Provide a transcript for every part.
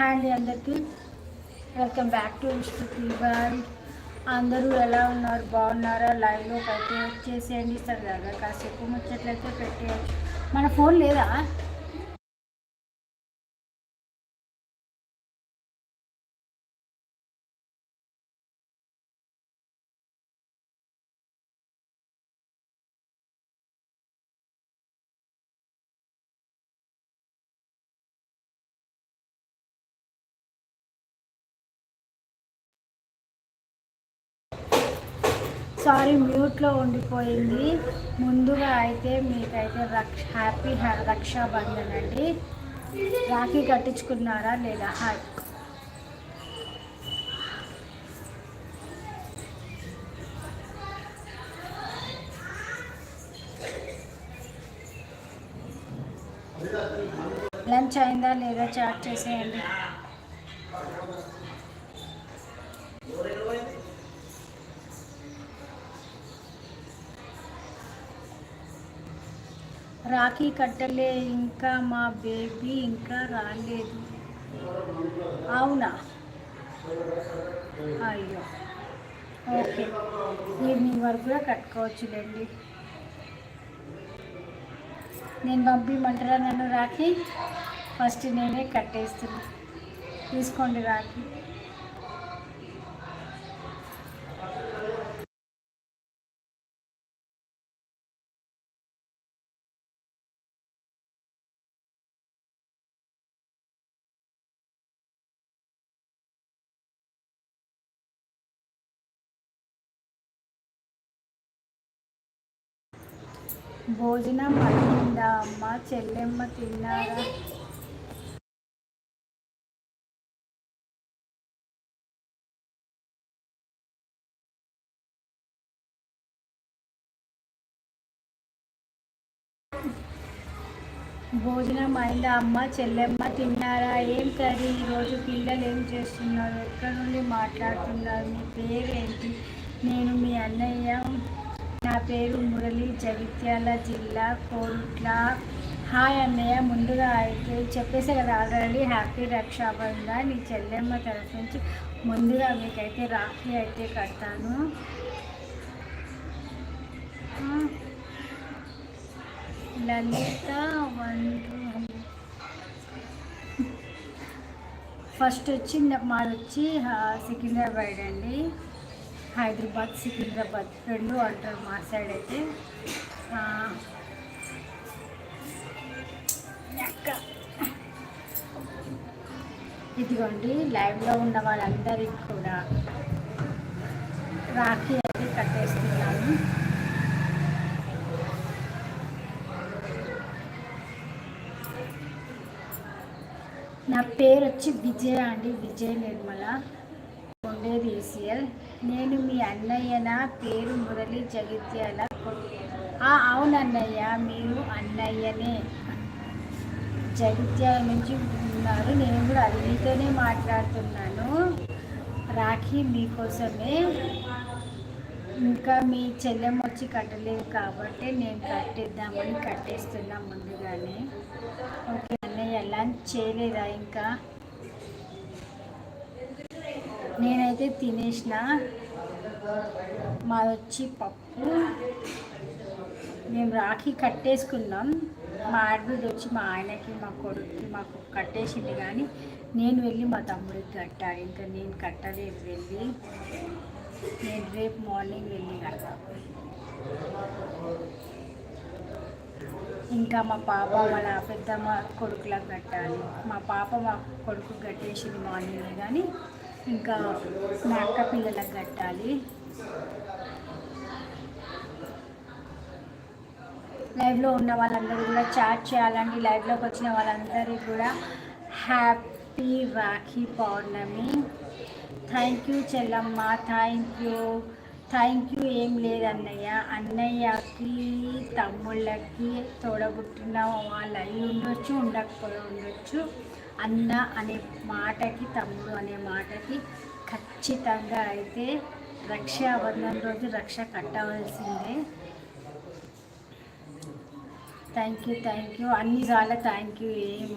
Hi అండి అందరికీ. Welcome back to Vishnu world అందరూ ఎలా ఉన్నారు? బాగున్నారా? లైవ్లోకి అయితే చేసేయండి సరదాగా కాసేపు ముచ్చట్లయితే పెట్టేయచ్చు. మన ఫోన్ లేదా? సారీ మ్యూట్లో ఉండిపోయింది. ముందుగా అయితే మీకైతే రక్ష హ్యాపీ హ్యా- రక్షాబంధన్ అండి. రాఖీ కట్టించుకున్నారా లేదా? హాయ్. లంచ్ అయిందా లేదా? చాట్ చేసేయండి. రాఖీ కట్టలే ఇంకా మా బేబీ ఇంకా రాలేదు. అవునా? అయ్యో. ఓకే. ఈవినింగ్ వరకు కూడా కట్టుకోవచ్చులేండి. నేను పంపించమంటారా నన్ను రాఖీ? ఫస్ట్ నేనే కట్టేస్తున్నా. తీసుకోండి రాఖీ. భోజనం అయిందా అమ్మ? చెల్లెమ్మ తిన్నారా? భోజనం అయిందా అమ్మ? చెల్లెమ్మ తిన్నారా? ఏం కర్రీ? ఈరోజు పిల్లలు ఏం చేస్తున్నారు? ఎక్కడి నుండి మాట్లాడుతున్నారు? మీ పేరేంటి? నేను మీ అన్నయ్య. నా పేరు మురళి జగిత్యాల జిల్లా కోరుట్ల హాయ్ అన్నయ్య ముందుగా అయితే చెప్పేసే కదా ఆల్రెడీ హ్యాపీ రక్షాబంధన్. నీ చెల్లెమ్మ తరఫు నుంచి ముందుగా మీకైతే రాఖీ అయితే కడతాను. లలిత వన్ ఫస్ట్ వచ్చి మాది వచ్చి సికింద్రాబాద్ అండి. హైదరాబాద్ సికింద్రాబాద్ రెండు అంటారు మా సైడ్ అయితే. ఇదిగోండి లైవ్లో ఉన్న వాళ్ళందరికీ కూడా రాఖీ అయితే కట్టేస్తున్నాను. నా పేరు వచ్చి విజయ అండి విజయ నిర్మల ఉండేది ఈసీఎల్ నేను మీ అన్నయ్య నా పేరు మురళి జగిత్యాల ఆ, అవును అన్నయ్య మీరు అన్నయ్యనే. జగిత్యాల నుంచి ఉన్నారు. నేను కూడా అది మాట్లాడుతున్నాను. రాఖీ మీకోసమే. ఇంకా మీ చెల్లెమ్మ వచ్చి కట్టలేదు కాబట్టి నేను కట్టేద్దామని కట్టేస్తున్నా ముందుగానే. ఓకే అన్నయ్య లంచ్ చేయలేదా ఇంకా? నేనైతే తినేసిన. మాది వచ్చి పప్పు. మేము రాఖీ కట్టేసుకున్నాం. మా ఆడబిడ్డ వచ్చి మా ఆయనకి మా కొడుకుకి మాకు కట్టేసింది కానీ నేను వెళ్ళి మా తమ్ముడికి కట్టాలి. ఇంకా నేను కట్టలేదు వెళ్ళి. నేను రేపు మార్నింగ్ వెళ్ళి కడతా. ఇంకా మా పాప వాళ్ళ పెద్దమ్మ కొడుకులకు కట్టాలి. మా పాప మా కొడుకు కట్టేసింది మార్నింగ్ కానీ ఇంకా మా అక్క పిల్లలకు కట్టాలి. లైవ్లో ఉన్న వాళ్ళందరూ కూడా చాట్ చేయాలండి. లైవ్లోకి వచ్చిన వాళ్ళందరికీ కూడా happy Rakhi Pournami. Thank you Chellamma thank you thank you ఏం లేదన్నయ్య అన్నయ్యకి తమ్ముళ్ళకి తోడబుట్టిన వాళ్ళు అయి ఉండొచ్చు ఉండకపోయి ఉండొచ్చు. అన్న అనే మాటకి తమ్ముడు అనే మాటకి ఖచ్చితంగా అయితే రక్షాబంధన్ రోజు రక్ష కట్టవలసిందే. థ్యాంక్ యూ థ్యాంక్ యూ అన్ని చాలా థ్యాంక్ యూ ఏం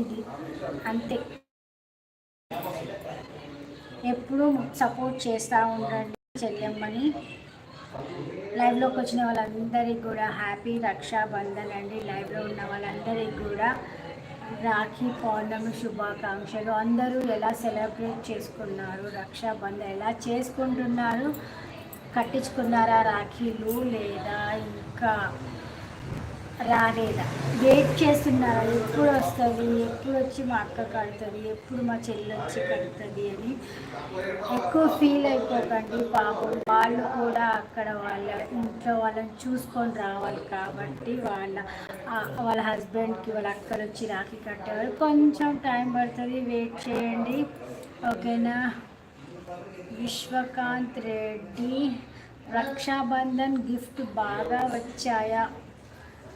ఇది అంతే. ఎప్పుడూ సపోర్ట్ చేస్తూ ఉండండి చెల్లెమ్మని. లైవ్లోకి వచ్చిన వాళ్ళందరికీ కూడా హ్యాపీ రక్షాబంధన్ అండి లైవ్లో ఉన్న వాళ్ళందరికీ కూడా రాఖీ పౌర్ణమి శుభాకాంక్షలు. అందరూ ఎలా సెలబ్రేట్ చేసుకున్నారు? రక్షాబంధన్ ఎలా చేసుకుంటున్నారు? కట్టించుకున్నారా రాఖీలు లేదా ఇంకా రాలేదా? వెయిట్ చేస్తున్నారా? ఎప్పుడు వస్తుంది? ఎప్పుడు వచ్చి మా అక్క కడుతుంది? ఎప్పుడు మా చెల్లి వచ్చి కడుతుంది అని ఎక్కువ ఫీల్ అయిపోకండి పాపం. వాళ్ళు కూడా అక్కడ వాళ్ళ ఇంట్లో వాళ్ళని చూసుకొని రావాలి కాబట్టి వాళ్ళ వాళ్ళ హస్బెండ్కి వాళ్ళ అక్కలు వచ్చి రాఖీ కట్టేవారు. కొంచెం టైం పడుతుంది. వెయిట్ చేయండి. ఓకేనా? విశ్వకాంత్ రెడ్డి రక్షాబంధన్ గిఫ్ట్ బాగా వచ్చాయా?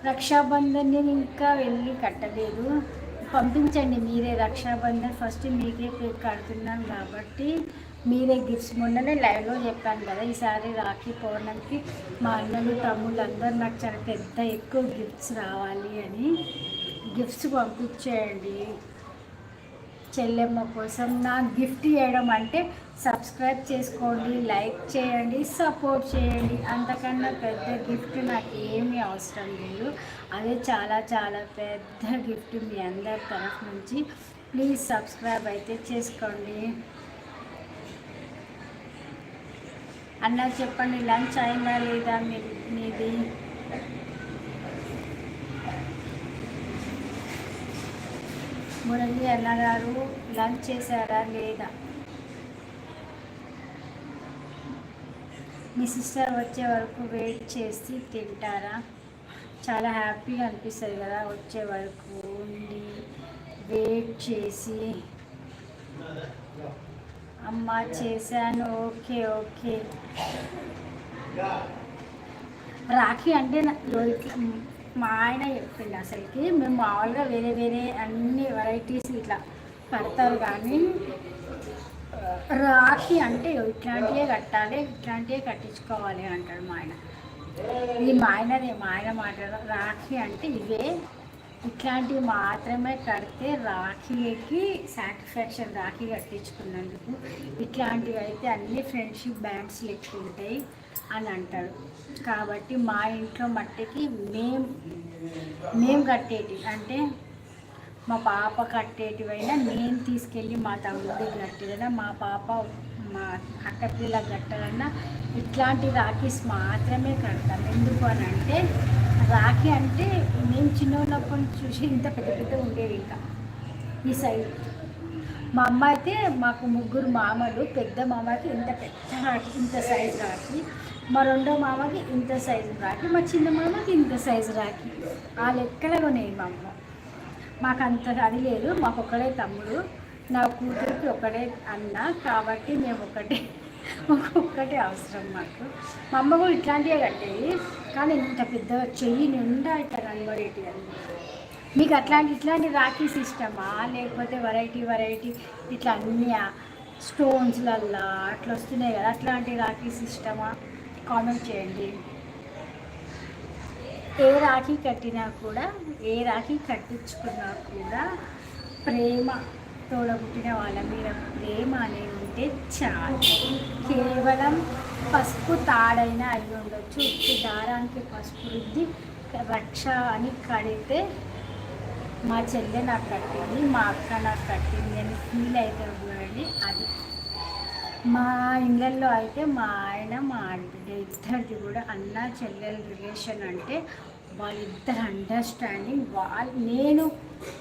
రక్షాబంధన్ నేను ఇంకా వెళ్ళి కట్టలేదు. పంపించండి మీరే రక్షాబంధన్. ఫస్ట్ మీకే కడుతున్నాను కాబట్టి మీరే గిఫ్ట్స్ మొన్ననే లైవ్లో చెప్పాను కదా ఈసారి రాఖీ పౌర్ణమికి మా అన్నలు తమ్ముళ్ళు అందరూ నాకు చాలా పెద్ద ఎక్కువ గిఫ్ట్స్ రావాలి అని గిఫ్ట్స్ పంపించేయండి. చెల్లెమ్మ కోసం నా గిఫ్ట్ ఇవ్వడం అంటే సబ్స్క్రైబ్ చేసుకోండి లైక్ చేయండి సపోర్ట్ చేయండి. అంతకన్నా పెద్ద గిఫ్ట్ నాకు ఏమీ అవసరం లేదు. అదే చాలా చాలా పెద్ద గిఫ్ట్ మీ అందరి తరఫు నుంచి. ప్లీజ్ సబ్స్క్రైబ్ అయితే చేసుకోండి. అన్న చెప్పండి లంచ్ అయిందా లేదా మీ మీది? మురళి అన్నగారు లంచ్ చేశారా లేదా? మీ సిస్టర్ వచ్చే వరకు వెయిట్ చేసి తింటారా? చాలా హ్యాపీగా అనిపిస్తుంది కదా వచ్చే వరకు ఉండి వెయిట్ చేసి. అమ్మ చేశాను ఓకే ఓకే రాఖీ అంటే మా ఆయన చెప్పిండు అసలుకి. మేము మామూలుగా వేరే వేరే అన్ని వెరైటీస్ ఇట్లా కడతారు కానీ రాఖీ అంటే ఇట్లాంటివే కట్టాలి ఇట్లాంటివే కట్టించుకోవాలి అంటాడు మా ఆయన. ఇది మా ఆయనదే మా ఆయన మాట్లాడు రాఖీ అంటే ఇవే. ఇట్లాంటివి మాత్రమే కడితే రాఖీకి సాటిస్ఫాక్షన్ రాఖీ కట్టించుకున్నందుకు ఇట్లాంటివి అయితే అన్ని ఫ్రెండ్షిప్ బ్యాండ్స్ లెక్క ఉంటాయి అని అంటాడు. కాబట్టి మా ఇంట్లో మట్టికి మేం మేము కట్టేటి అంటే మా పాప కట్టేటివైనా నేను తీసుకెళ్ళి మా తమ్ముడికి కట్టేదైనా మా పాప మా అక్క పిల్ల కట్టాలన్నా ఇట్లాంటి రాఖీస్ మాత్రమే కడతాం. ఎందుకు అని అంటే రాఖీ అంటే మేము చిన్నప్పటి చూసి ఇంత పెద్ద పెద్ద ఉండేవి ఇంకా ఈ సైడ్ మా అమ్మ అయితే మాకు ముగ్గురు మామలు పెద్ద మామకి ఇంత పెద్ద రాఖీ ఇంత సైజు రాఖీ. మా రెండో మామకి ఇంత సైజు రాఖీ మా చిన్న మామకి ఇంత సైజు రాఖీ. ఆ లెక్కలో కొనేవి మా అమ్మ. మాకు అంత అది లేదు. మాకు ఒక్కడే తమ్ముడు. నా కూతురికి ఒకడే అన్న. కాబట్టి మేము ఒకటే ఒక్కటే అవసరం మాకు. మా అమ్మ కూడా ఇట్లాంటివే కట్టేది. కానీ ఇంత పెద్ద చెయ్యి నిండా ఇట్లా కనబడేటి అని మీకు అట్లాంటి ఇట్లాంటి రాఖీస్ ఇష్టమా లేకపోతే వెరైటీ వెరైటీ ఇట్లా అన్ని స్టోన్స్లల్లా అట్లా వస్తున్నాయి కదా. అట్లాంటి రాఖీస్ ఇష్టమా కామెంట్ చేయండి. ఏ రాఖీ కట్టినా కూడా ఏ రాఖీ కట్టించుకున్నా కూడా ప్రేమ తోడబుట్టిన వాళ్ళ మీద ప్రేమ అనేది ఉంటే చాలు. కేవలం పసుపు తాడైనా అయి ఉండొచ్చు. ఉత్తి దారానికి పసుపు రుద్ది రక్ష అని కడితే మా చెల్లె నాకు కట్టింది మా అక్క నాకు కట్టింది అని ఫీల్ అయితే చూడండి అది. మా ఇళ్ళల్లో అయితే మా ఆయన మా ఆడబిడ్డ ఇద్దరిది కూడా అన్న చెల్లెల రిలేషన్ అంటే వాళ్ళిద్దరు అండర్స్టాండింగ్ వాళ్ళు నేను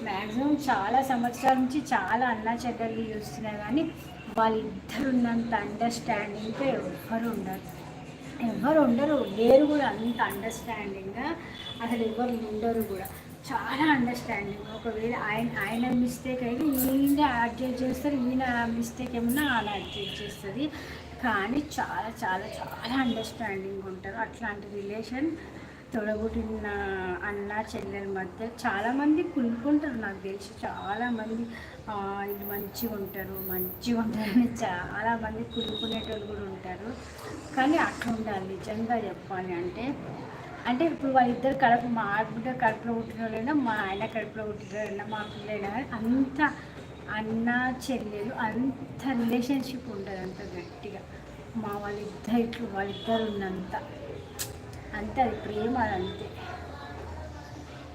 మ్యాక్సిమం చాలా సంవత్సరాల నుంచి చాలా అన్న చెల్లెళ్ళు చూస్తున్నా కానీ వాళ్ళిద్దరు ఉన్నంత అండర్స్టాండింగ్తో ఎవ్వరు ఉండరు. ఎవరు ఉండరు. లేరు కూడా అంత అండర్స్టాండింగ్గా అసలు ఎవరు ఉండరు కూడా. చాలా అండర్స్టాండింగ్ ఒకవేళ ఆయన ఆయన మిస్టేక్ అయితే ఈయన అడ్జస్ట్ చేస్తారు ఈయన మిస్టేక్ ఏమన్నా ఆయన అడ్జస్ట్ చేస్తుంది. కానీ చాలా చాలా చాలా అండర్స్టాండింగ్ ఉంటారు. అట్లాంటి రిలేషన్ తొడగొట్టిన అన్న చెల్లెల మధ్య చాలామంది కులుకుంటారు నాకు తెలిసి చాలామంది ఇది మంచిగా ఉంటారు మంచిగా ఉంటారని చాలామంది కులుకునేటోళ్ళు కూడా ఉంటారు. కానీ అట్లా ఉండాలి. నిజంగా చెప్పాలి అంటే అంటే ఇప్పుడు వాళ్ళిద్దరు కడుపు మా ఆడబిడ్డ కడుపులో పుట్టినోళ్ళైనా మా ఆయన కడుపులో పుట్టినోళ్ళైనా మా పిల్లైనా అంత అన్న చెల్లెలు అంత రిలేషన్షిప్ ఉంటుంది అంత గట్టిగా. మా వాళ్ళిద్దరు వాళ్ళిద్దరు ఉన్నంత. అంతే అది ప్రేమ అది అంతే.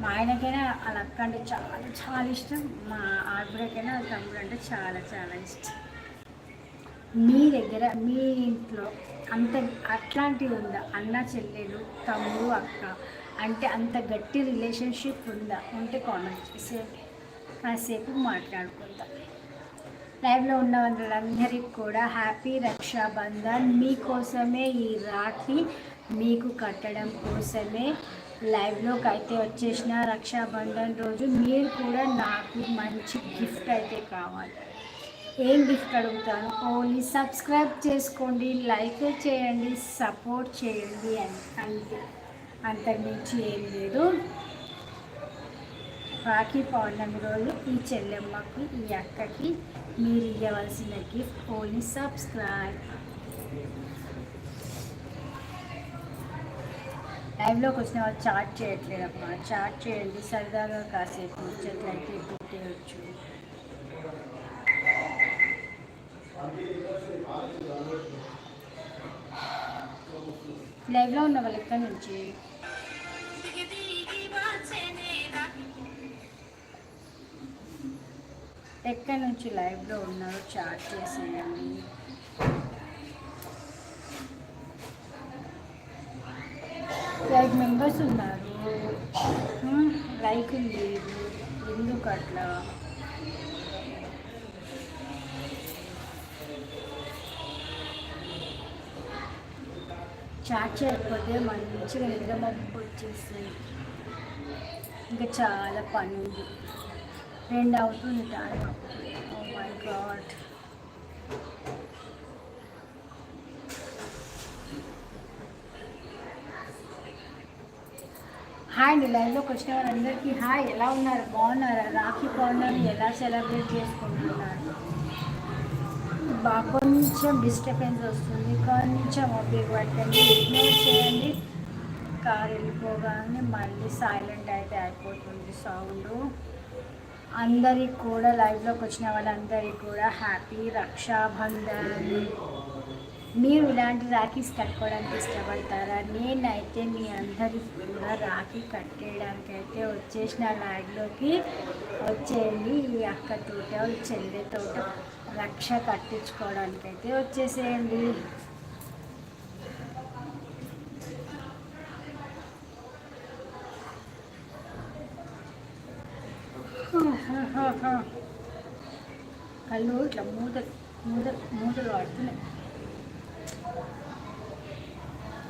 మా ఆయనకైనా వాళ్ళ అక్క అంటే చాలా చాలా ఇష్టం. మా ఆడబిడ్డకైనా తమ్ముడు అంటే చాలా చాలా ఇష్టం. మీ దగ్గర మీ ఇంట్లో అంత అట్లాంటివి ఉందా? అన్న చెల్లెలు తమ్ముడు అక్క? అంటే అంత గట్టి రిలేషన్షిప్ ఉందా? ఉంటే కామెంట్ చేసేయండి కాసేపు మాట్లాడుకుందాం లైవ్లో ఉన్న వాళ్ళందరికీ కూడా హ్యాపీ రక్షాబంధన్. మీకోసమే ఈ రాఖీ మీకు కట్టడం కోసమే లైవ్లోకి అయితే వచ్చేసిన రక్షాబంధన్ రోజు. మీరు కూడా నాకు మంచి గిఫ్ట్ అయితే కావాలి. ఏం గిఫ్ట్ అడుగుతాను? ఓన్లీ సబ్స్క్రైబ్ చేసుకోండి లైక్ చేయండి సపోర్ట్ చేయండి అని. అంతే. అంతకుమించి ఏం లేదు. రాఖీ పౌర్ణమి రోజు ఈ చెల్లెమ్మకి ఈ అక్కకి మీరు ఇవ్వవలసిన గిఫ్ట్ ఓన్లీ సబ్స్క్రైబ్. లైవ్లోకి వచ్చిన వాళ్ళు చాట్ చేయట్లేదమ్మా. చాట్ చేయండి సరదాగా కాసేపు ముచ్చట్లయితే పుట్టేయచ్చు. లైవ్లో ఉన్న వాళ్ళు ఎక్కడి నుంచి? ఎక్కడి నుంచి లైవ్లో ఉన్నారో? చాట్ చేసేయండి. ఫైవ్ మెంబర్స్ ఉన్నారు. లైక్ లేదు ఎందుకు అట్లా? చాట్ చేయకపోతే మంచిగా నిద్ర మబ్బు వచ్చేస్తుంది ఇంకా చాలా పని ఉంది రెండు అవుతుంది time oh oh my God hi అండి లైవ్లోకి వచ్చిన వారందరికీ హాయ్ ఎలా ఉన్నారు? బాగున్నారా? రాఖీ పౌర్ణమి ఎలా సెలబ్రేట్ చేసుకుంటున్నారు? బా కొంచెం డిస్టర్బెన్స్ వస్తుంది. కొంచెం ఓపిక పట్టండి ఇగ్నోర్ చేయండి. కార్ వెళ్ళిపోగానే మళ్ళీ సైలెంట్ అయితే అయిపోతుంది సౌండ్. అందరికి కూడా లైవ్లోకి వచ్చిన వాళ్ళందరికీ కూడా హ్యాపీ రక్షాబంధన్. మీరు ఇలాంటి రాఖీస్ కట్టుకోవడానికి ఇష్టపడతారా? నేనైతే మీ అందరికి కూడా రాఖీ కట్టేయడానికి అయితే వచ్చేసిన లైవ్లోకి వచ్చేయండి. ఈ అక్క తోట చెల్లె తోట. రక్ష కట్టించుకోవడానికి అయితే వచ్చేసేయండి. కళ్ళు ఇట్లా మూత మూత మూతలు పడుతున్నాయి.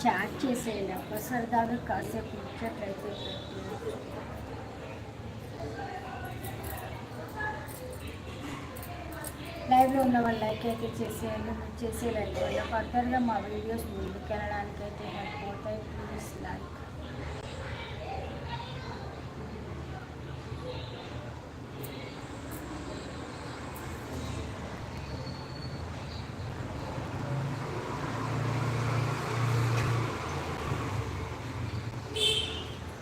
చాట్ చేసేయండి అబ్బా సరదాగా కాసేపు ముచ్చట్లయితే. లైవ్లో ఉన్న వాళ్ళు లైక్ అయితే చేసేయండి మీరు చేసే లైక్ వల్ల ఫర్దర్గా మా వీడియోస్ ముందుకు వెళ్ళడానికి అయితే హెల్ప్ అవుతాయి ప్లీజ్ లైక్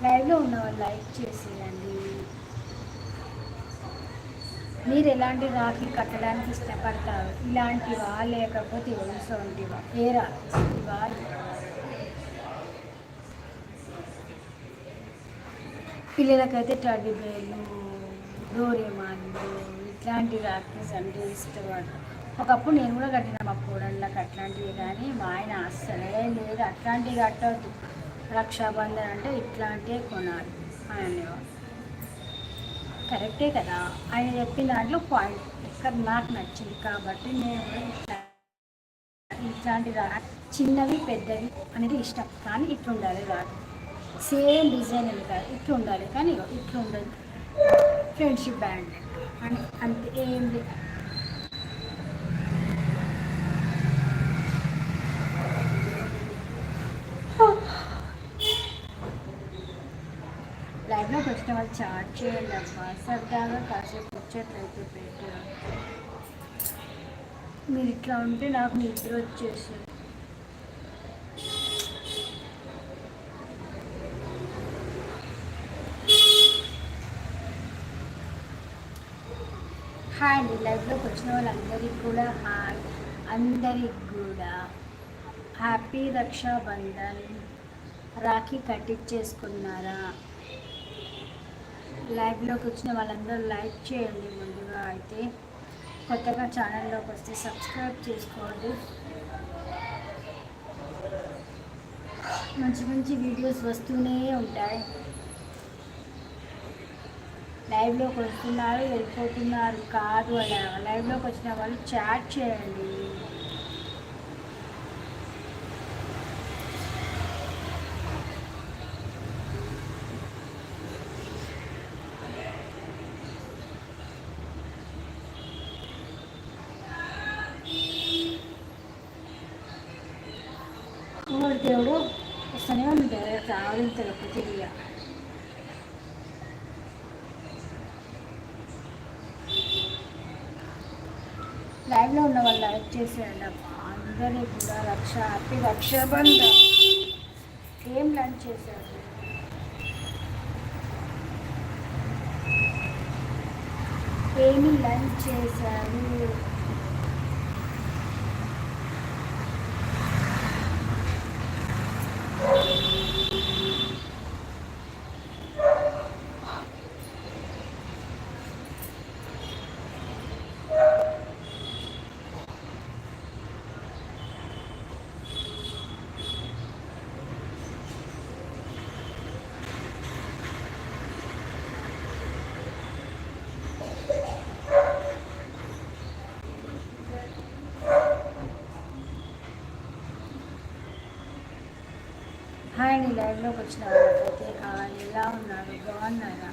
లైవ్లో ఉన్న వాళ్ళు లైక్ చేసేయండి మీరు ఎలాంటి రాఖీ కట్టడానికి ఇష్టపడతారు? ఇలాంటివా లేకపోతే ఎలాంటివా ఏ రాఖీవా పిల్లలకైతే టడ్డీ బేర్లు డోరేమాన్లు ఇట్లాంటి రాఖీస్ అంటే ఇష్టపడతారు ఒకప్పుడు నేను కూడా కట్టిన మా కూడళ్ళకి అట్లాంటివి కానీ మా ఆయన అస్సలే లేదు. అట్లాంటివి కట్టవద్దు రక్షాబంధన్ అంటే ఇట్లాంటివే కొనాలి. అని అనేవాడు కరెక్టే కదా? ఆయన చెప్పిన దాంట్లో పాయింట్ ఇక్కడ నాకు నచ్చింది కాబట్టి నేను ఇట్లాంటి రా చిన్నవి పెద్దవి అనేది ఇష్టం. కానీ ఇట్లా ఉండాలి కాదు సేమ్ డిజైన్ అని కాదు ఇట్లా ఉండాలి. కానీ ఇట్లుండదు ఇట్లా ఫ్రెండ్షిప్ బ్యాండ్ అని అంతే. ఏం లేదు. చాట్ చేయాలమ్మా. సరదాగా కాసేపు వచ్చేట్లయితే బెటర్. మీరు ఇట్లా ఉంటే నాకు నిద్ర వచ్చేసింది హాయ్ అండి. లైఫ్లోకి వచ్చిన వాళ్ళందరికీ కూడా హాయ్. అందరికి కూడా హ్యాపీ రక్షాబంధన్. రాఖీ కట్టించేసుకున్నారా? లైవ్లోకి వచ్చిన వాళ్ళందరూ లైక్ చేయండి ముందుగా అయితే. కొత్తగా ఛానల్లోకి వస్తే సబ్స్క్రైబ్ చేసుకోండి. మంచి మంచి వీడియోస్ వస్తూనే ఉంటాయి. లైవ్లోకి వస్తున్నారు వెళ్ళిపోతున్నారు కాదు అలా లైవ్లోకి వచ్చిన వాళ్ళు చాట్ చేయండి ఓ దేవుడు వస్తూనే ఉంటారు రావడం తెలుపు తెలియ లైవ్లో ఉన్న వాళ్ళు లైక్ చేసేయండి అందరూ కూడా రక్ష హ్యాపీ రక్షాబంధం ఏం లంచ్ చేశారు ఏమి లంచ్ చేశారు అండి లైవ్లోకి వచ్చిన వాళ్ళకైతే హాయ్ ఎలా ఉన్నారు బాగున్నారా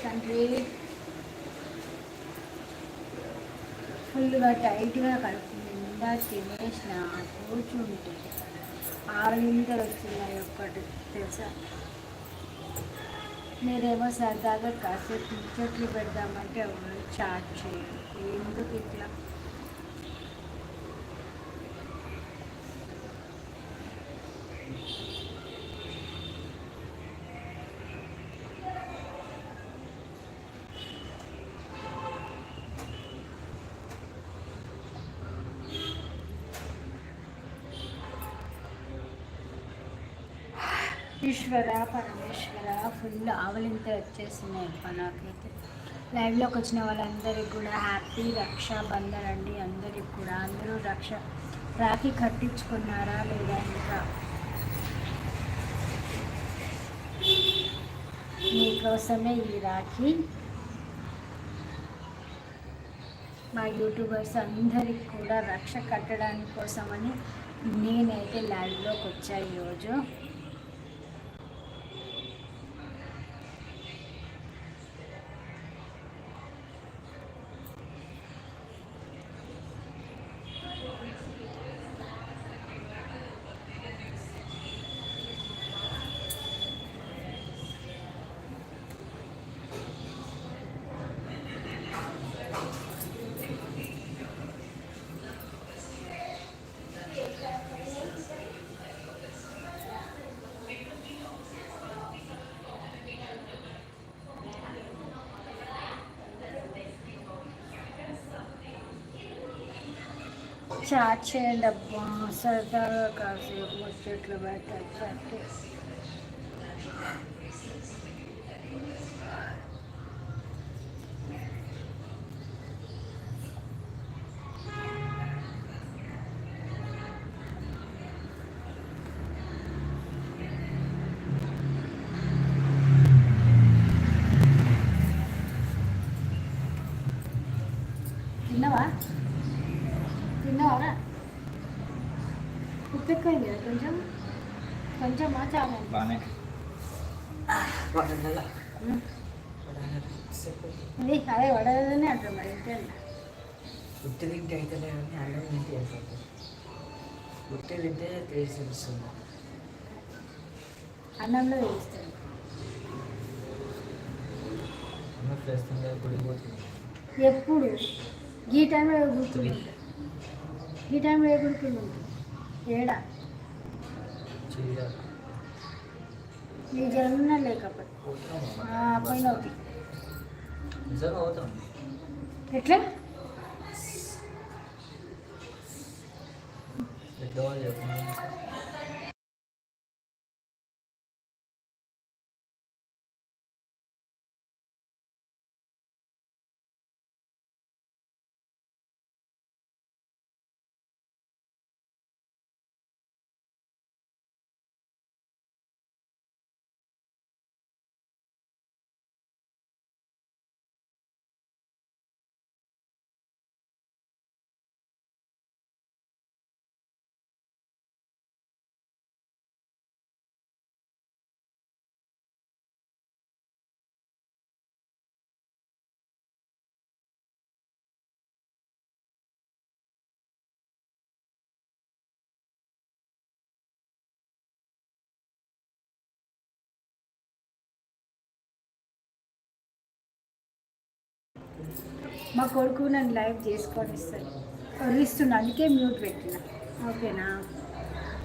తండ్రి ఫుల్గా టైట్గా కడుపు నిండా తినేసిన కూర్చుంటే ఆరు నిమిషాలు వస్తున్నాయి ఒక్కటి తెలుసా? మీరేమో సరదాగా కాసేపు ముచ్చట్లు పెడదామంటే చాట్ చేయండి ఎందుకు ఇట్లా? ఈశ్వర పరమేశ్వర ఫుల్ ఆవలింత వచ్చేసినాయి అబ్బా నాకైతే. లైవ్లోకి వచ్చిన వాళ్ళందరికీ కూడా హ్యాపీ రక్షాబంధన్ అండి అందరికి కూడా. అందరూ రక్ష రాఖీ కట్టించుకున్నారా లేదా ఇంకా? మీకోసమే ఈ రాఖీ. మా యూట్యూబర్స్ అందరికి కూడా రక్ష కట్టడానికి కోసమని నేనైతే లైవ్లోకి వచ్చా ఈరోజు. చార్జ్ చేయండి అబ్బా సరదాగా కాసేపు ముచ్చట్లు పెట్టచ్చు తిన్నావా తిన్నావా ఉప్పు ఎక్కువైంది కదా కొంచెం కొంచెమా చాలా బాగానే ఇది అదే వడదనే అంటారు మరి ఇంతే ఉట్టి తింటే అయితే కానీ అన్నం తింటే అయిపోతుంది ఉట్టి తింటే టేస్ట్ తెలుస్తుంది అన్నంలో వేస్తాను అన్నం ఫ్రెష్ తింటే గుడిపోతుంది ఎప్పుడు ఈ టైంలో కూర్చుంటా ఈ టైంలో ఏ గుడికి ఏడా చేయాలి నీ జన్మ లేకపోతే పోతున్నామా ఆ, పోయిన ఒకటి నిజంగా అవుతాం ఎట్లా ఎట్లా వాళ్ళు మా కొడుకు నన్ను లైవ్ చేసుకొని ఇస్తాడు వరిస్తున్నా అందుకే మ్యూట్ పెట్టిన. ఓకేనా?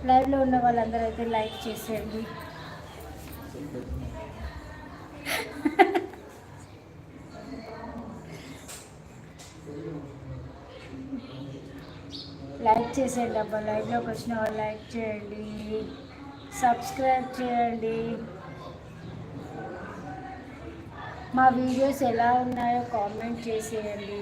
లైవ్లో ఉన్న వాళ్ళందరూ అయితే లైక్ చేసేయండి. లైక్ చేసేయండి అబ్బా. లైవ్లోకి వచ్చిన వాళ్ళు లైక్ చేయండి. సబ్స్క్రైబ్ చేయండి. మా వీడియోస్ ఎలా ఉన్నాయో కామెంట్ చేసేయండి.